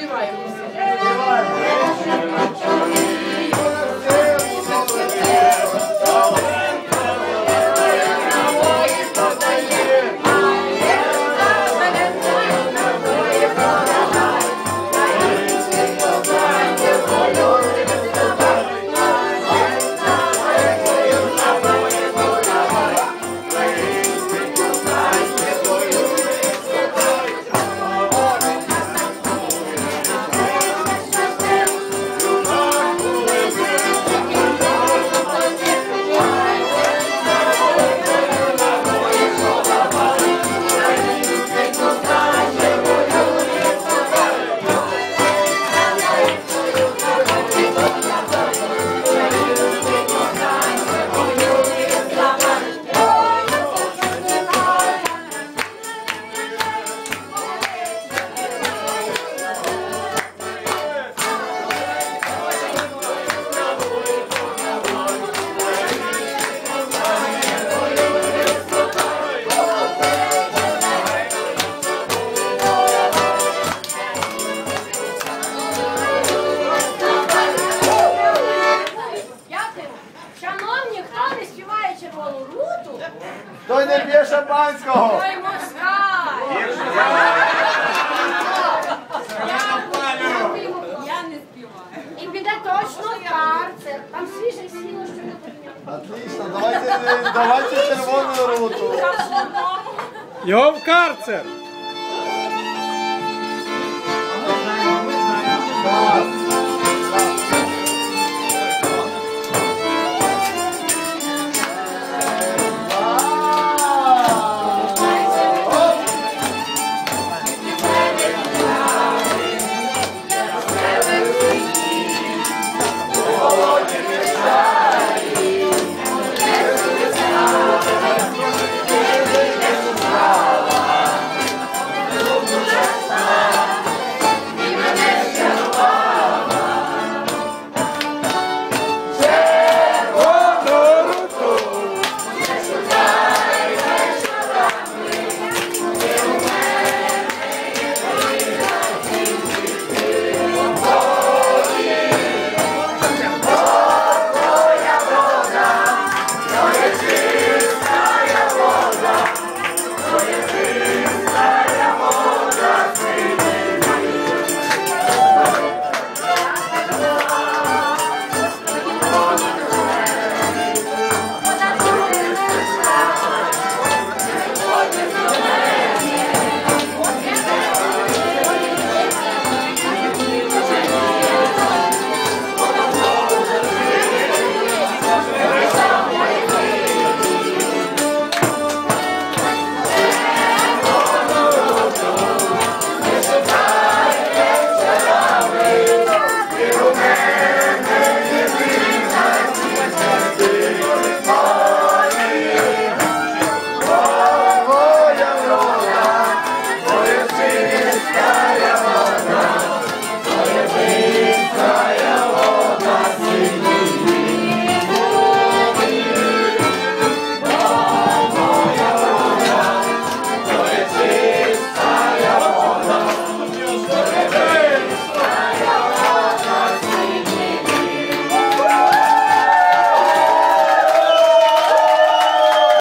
copyright Той не п'є шампанського. той москаль. Я не співаю. І піде точно в карцер. Там свіже сіло, що не порівняти. Отлично, давайте, давайте червону руту. Його в карцер!